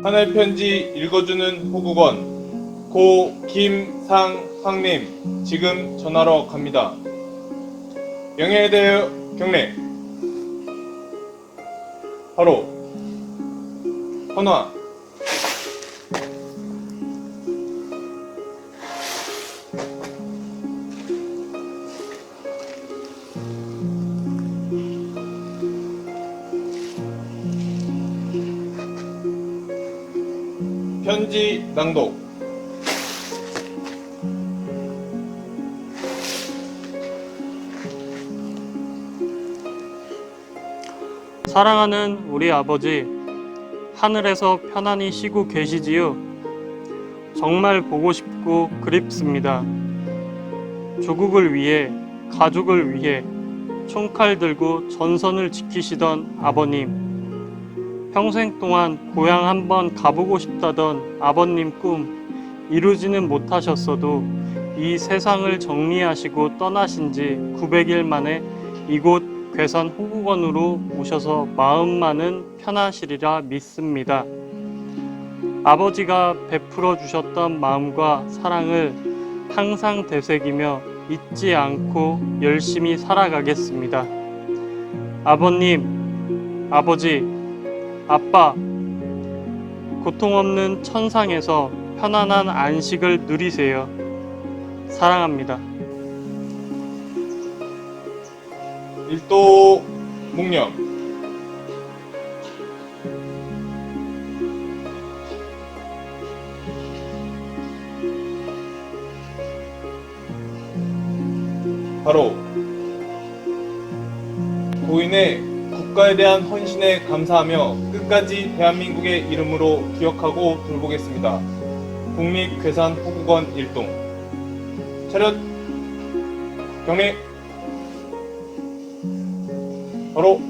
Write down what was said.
하늘 편지 읽어주는 호국원 고 김상황님 지금 전화로 갑니다. 대해 경례 바로 헌화 편지 낭독 사랑하는 우리 아버지, 하늘에서 편안히 쉬고 계시지요? 정말 보고 싶고 그립습니다. 조국을 위해, 가족을 위해 총칼 들고 전선을 지키시던 아버님. 평생 동안 고향 한번 가보고 싶다던 아버님 꿈 이루지는 못하셨어도 이 세상을 정리하시고 떠나신 지 900일 만에 이곳 괴산 호국원으로 오셔서 마음만은 편하시리라 믿습니다. 아버지가 베풀어 주셨던 마음과 사랑을 항상 되새기며 잊지 않고 열심히 살아가겠습니다. 아버님, 아버지, 아빠, 고통 없는 천상에서 편안한 안식을 누리세요. 사랑합니다. 일도 묵념 바로 고인의 국가에 대한 헌신에 감사하며 끝까지 대한민국의 이름으로 기억하고 돌보겠습니다. 국립괴산 호국원 일동. 차렷. 경례. 바로